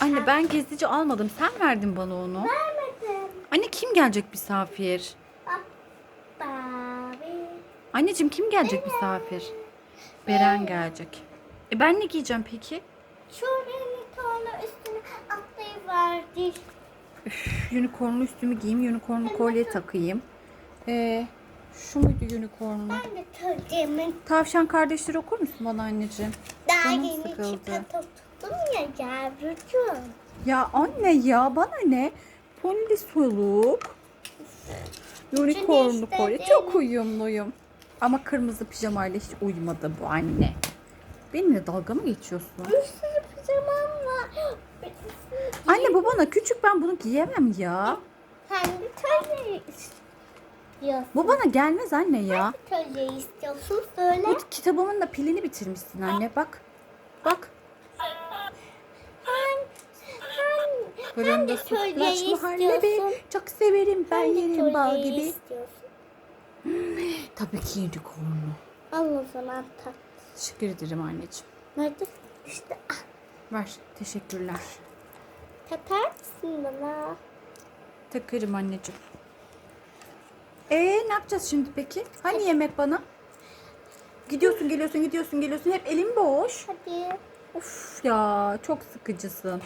Anne ben gezici almadım. Sen verdin bana onu. Vermedim. Anne kim gelecek misafir? Babi. Anneciğim kim gelecek misafir? Beren gelecek. E ben ne giyeceğim peki? Bir tane üstüne atlayıverdi. Üf, unicornlu üstümü giyeyim. Unicornlu kolye takayım. Ee, şu muydu unicornlu? Ben de Tavşan kardeşleri okur musun bana anneciğim? daha Canım yeni sıkıldı. çikolata tuttum ya yavrucuğum. Ya anne ya bana ne? Ponili soluk. Unicornlu kolye. Çok uyumluyum. Ama kırmızı pijamayla hiç uyumadı bu anne. Benimle dalga mı geçiyorsun? Bir sürü pijamam var. Anne bu bana küçük ben bunu giyemem ya. Hangi tölye istiyorsun? Bu bana gelmez anne ya. Hangi tölye istiyorsun söyle. Bu kitabımın da pilini bitirmişsin anne. Bak. Fırında sütlaç muhallebi. Çok severim ben Hangi yerim bal gibi. istiyorsun? Tabii ki unicornlu. Al o zaman tak. Teşekkür ederim anneciğim. Nerede? İşte ah, Ver. Teşekkürler. takar mısın bana? Takarım anneciğim. Ee ne yapacağız şimdi peki? Hani yemek bana? Gidiyorsun geliyorsun gidiyorsun geliyorsun hep elim boş. Hadi. Of ya çok sıkıcısın.